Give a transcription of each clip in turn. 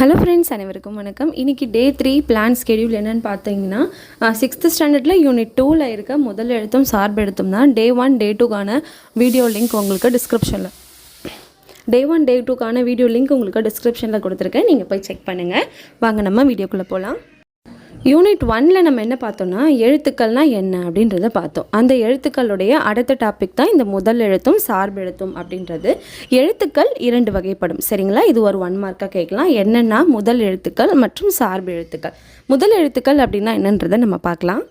Hello friends அனைவருக்கும் வணக்கம். இன்னைக்கு டே த்ரீ பிளான் ஸ்கெடியூல் என்னென்னு பார்த்தீங்கன்னா சிக்ஸ்த்து ஸ்டாண்டர்டில் யூனிட் டூவில் இருக்க முதல் எழுத்தும் சார்பு எழுத்தும் தான். டே ஒன் டே டூக்கான வீடியோ லிங்க் உங்களுக்கு டிஸ்கிரிப்ஷனில் டே ஒன் டே டூக்கான வீடியோ லிங்க் உங்களுக்கு டிஸ்கிரிப்ஷனில் கொடுத்துருக்கேன். நீங்கள் போய் செக் பண்ணுங்கள் வாங்க நம்ம வீடியோக்குள்ளே போகலாம் யூனிட் ஒனில் நம்ம என்ன பார்த்தோம்னா எழுத்துக்கள்னால் என்ன அப்படின்றத பார்த்தோம். அந்த எழுத்துக்களுடைய அடுத்த டாபிக் தான் இந்த முதல் எழுத்தும் சார்பு எழுத்தும் அப்படின்றது. எழுத்துக்கள் இரண்டு வகைப்படும். சரிங்களா? இது ஒரு ஒன் மார்க்காக கேட்கலாம். என்னென்னா முதல் எழுத்துக்கள் மற்றும் சார்பு எழுத்துக்கள். முதல் எழுத்துக்கள் அப்படின்னா என்னன்றதை நம்ம பார்க்கலாம்.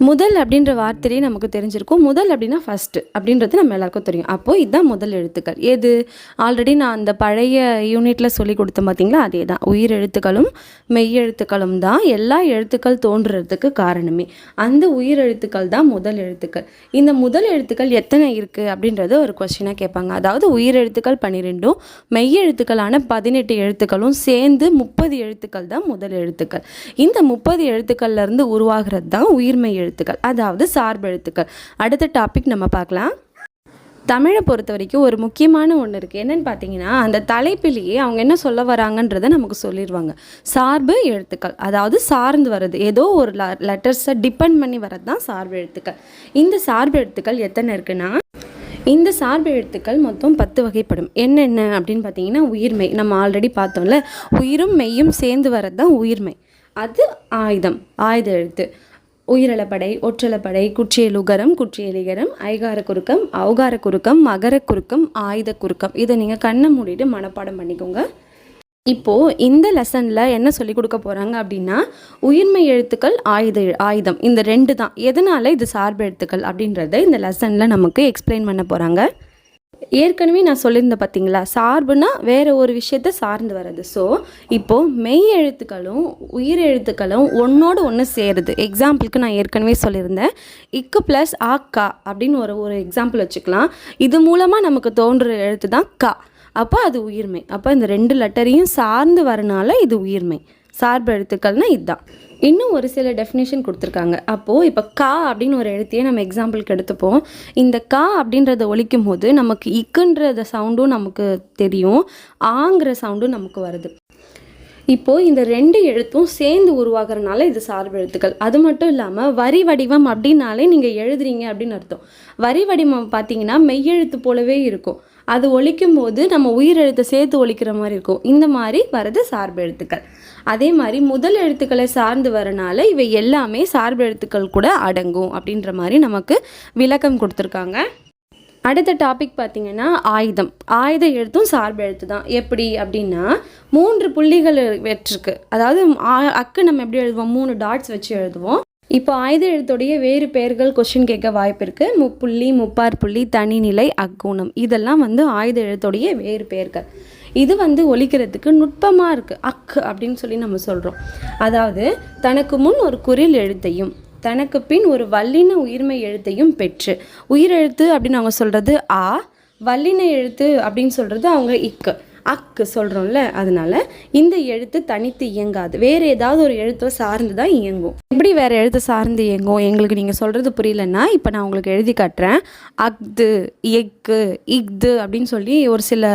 முதல் அப்படின்ற வார்த்தையே நமக்கு தெரிஞ்சிருக்கும். முதல் அப்படின்னா ஃபஸ்ட்டு அப்படின்றது நம்ம எல்லாருக்கும் தெரியும். அப்போது இதுதான் முதல் எழுத்துக்கள். எது? ஆல்ரெடி நான் அந்த பழைய யூனிட்டில் சொல்லி கொடுத்தேன் பார்த்தீங்களா அதே தான் உயிர் எழுத்துக்களும் மெய் எழுத்துக்களும் தான். எல்லா எழுத்துக்கள் தோன்றுறதுக்கு காரணமே. அந்த உயிர் எழுத்துக்கள் தான் முதல் எழுத்துக்கள். இந்த முதல் எழுத்துக்கள் எத்தனை இருக்குது அப்படின்றது ஒரு கொஸ்டினாக கேட்பாங்க. அதாவது உயிர் எழுத்துக்கள் பன்னிரெண்டும் மெய் எழுத்துக்களான பதினெட்டு எழுத்துக்களும் சேர்ந்து முப்பது எழுத்துக்கள் தான் முதல் எழுத்துக்கள். இந்த முப்பது எழுத்துக்கள்லேருந்து உருவாகிறது தான் எழுத்து எழுத்துக்கள். அதாவது சார்பு எழுத்துக்கள். அடுத்த டாபிக் நம்ம பார்க்கலாம். தமிழை பொறுத்த வரைக்கும் ஒரு முக்கியமான ஒன்று இருக்குது என்னன்னு பார்த்தீங்கன்னா அந்த தலைப்பிலேயே அவங்க என்ன சொல்ல வராங்கன்றதை நமக்கு சொல்லிடுவாங்க சார்பு எழுத்துக்கள். அதாவது சார்ந்து வர்றது. ஏதோ ஒரு லெட்டர்ஸை டிபெண்ட் பண்ணி வர்றது தான் சார்பு எழுத்துக்கள். இந்த சார்பு எழுத்துக்கள் எத்தனை இருக்குன்னா இந்த சார்பு எழுத்துக்கள் மொத்தம் பத்து வகைப்படும். என்னென்ன அப்படின்னு பார்த்தீங்கன்னா உயிர்மை. நம்ம ஆல்ரெடி பார்த்தோம்ல. உயிரும் மெய்யும் சேர்ந்து வர்றது தான் உயிர்மை. அது ஆயுதம். ஆயுத எழுத்து. உயிரளப்படை ஒற்றலப்படை குற்றியலுகரம் குற்றியலிகரம் ஐகார குறுக்கம் அவகார குறுக்கம் மகர குறுக்கம் ஆயுத குறுக்கம் இதை நீங்கள் கண்ணை மூடிட்டு மனப்பாடம் பண்ணிக்கோங்க. இப்போது இந்த லெசனில் என்ன சொல்லி கொடுக்க போகிறாங்க அப்படின்னா உயிர்மை எழுத்துக்கள் ஆயுத ஆயுதம். இந்த ரெண்டு தான். எதனால் இது சார்பு எழுத்துக்கள் அப்படின்றத இந்த லெசனில் நமக்கு எக்ஸ்பிளைன் பண்ண போகிறாங்க ஏற்கனவே நான் சொல்லியிருந்தேன் பார்த்தீங்களா? சார்புனா வேறு ஒரு விஷயத்த சார்ந்து வர்றது. ஸோ இப்போது மெய் எழுத்துக்களும் உயிர் எழுத்துக்களும் ஒன்றோடு ஒன்று சேருது. எக்ஸாம்பிளுக்கு நான் ஏற்கனவே சொல்லியிருந்தேன். இக்கு ப்ளஸ் ஆ கா அப்படின்னு ஒரு ஒரு எக்ஸாம்பிள் வச்சுக்கலாம். இது மூலமாக நமக்கு தோன்ற எழுத்து தான் கா. அப்போ அது உயிர்மை. அப்போ இந்த ரெண்டு லெட்டரையும் சார்ந்து வரனால இது உயிர்மை. சார்பு எழுத்துக்கள்னால் இதுதான். இன்னும் ஒரு சில டெஃபினேஷன் கொடுத்துருக்காங்க. அப்போது இப்போ கா அப்படின்னு ஒரு எழுத்தையே நம்ம எக்ஸாம்பிளுக்கு எடுத்துப்போம். இந்த கா அப்படின்றத ஒழிக்கும் போது நமக்கு இக்குன்றத சவுண்டும் நமக்கு தெரியும். ஆங்கிற சவுண்டும் நமக்கு வருது. இப்போது இந்த ரெண்டு எழுத்தும் சேர்ந்து உருவாகிறனால இது சார்பு எழுத்துக்கள். அது மட்டும் இல்லாமல் வரி வடிவம் அப்படின்னாலே நீங்கள் எழுதுறீங்க அப்படின்னு அர்த்தம். வரி வடிவம் பார்த்தீங்கன்னா மெய்யெழுத்து போலவே இருக்கும். அது ஒழிக்கும் போது நம்ம உயிரெழுத்தை சேர்த்து ஒழிக்கிற மாதிரி இருக்கும். இந்த மாதிரி வரது சார்பு எழுத்துக்கள். அதே மாதிரி முதல் எழுத்துக்களை சார்ந்து வரனால இவை எல்லாமே சார்பு எழுத்துக்கள் கூட அடங்கும் அப்படின்ற மாதிரி நமக்கு விளக்கம் கொடுத்துருக்காங்க. அடுத்த டாபிக் பார்த்தீங்கன்னா ஆயுதம். ஆயுத எழுத்தும் சார்பு எழுத்து தான். எப்படி அப்படின்னா மூன்று புள்ளிகள் வெற்றிருக்கு. அதாவது ஆ- அக்கு நம்ம எப்படி எழுதுவோம்? மூணு டாட்ஸ் வச்சு எழுதுவோம். இப்போ ஆயுத எழுத்துடைய வேறு பெயர்கள் கொஷின் கேட்க வாய்ப்பு இருக்கு. முப்புள்ளி முப்பார் புள்ளி தனிநிலை அக்குணம். இதெல்லாம் வந்து ஆயுத எழுத்துடைய வேறு பெயர்கள். இது வந்து ஒழிக்கிறதுக்கு நுட்பமாக இருக்குது அக்கு அப்படின்னு சொல்லி நம்ம சொல்கிறோம் அதாவது தனக்கு முன் ஒரு குரில் எழுத்தையும் தனக்கு பின் ஒரு வல்லின உயிர்மை எழுத்தையும் பெற்று உயிரெழுத்து அப்படின்னு அவங்க சொல்கிறது ஆ வல்லின எழுத்து அப்படின்னு சொல்கிறது அவங்க இக்கு. அக்கு சொல்கிறோம்ல அதனால இந்த எழுத்து தனித்து இயங்காது. வேறு ஏதாவது ஒரு எழுத்தை சார்ந்து தான் இயங்கும். எப்படி வேறு எழுத்து சார்ந்து இயங்கும்? எங்களுக்கு நீங்கள் சொல்கிறது புரியலன்னா இப்போ நான் உங்களுக்கு எழுதி காட்டுறேன். அக்து எக்கு இக்து அப்படின்னு சொல்லி ஒரு சில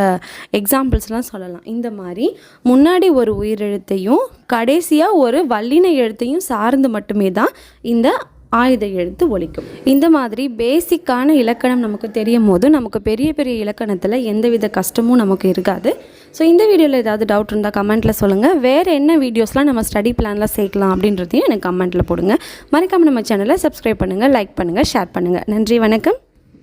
எக்ஸாம்பிள்ஸ்லாம் சொல்லலாம். இந்த மாதிரி முன்னாடி ஒரு உயிரெழுத்தையும் கடைசியாக ஒரு வல்லின எழுத்தையும் சார்ந்து மட்டுமே தான் இந்த ஆயுத எழுத்து ஒழிக்கும். இந்த மாதிரி பேசிக்கான இலக்கணம் நமக்கு தெரியும் போது நமக்கு பெரிய பெரிய இலக்கணத்தில் எந்தவித கஷ்டமும் நமக்கு இருக்காது. ஸோ இந்த வீடியோவில் ஏதாவது டவுட் இருந்தால் கமெண்ட்டில் சொல்லுங்கள் வேறு என்ன வீடியோஸ்லாம் நம்ம ஸ்டடி பிளானில் சேர்க்கலாம் அப்படின்றதையும் எனக்கு கமெண்ட்டில் போடுங்க. மறக்காமல் நம்ம சேனலை சப்ஸ்கிரைப் பண்ணுங்கள் லைக் பண்ணுங்கள் ஷேர் பண்ணுங்கள் நன்றி வணக்கம்.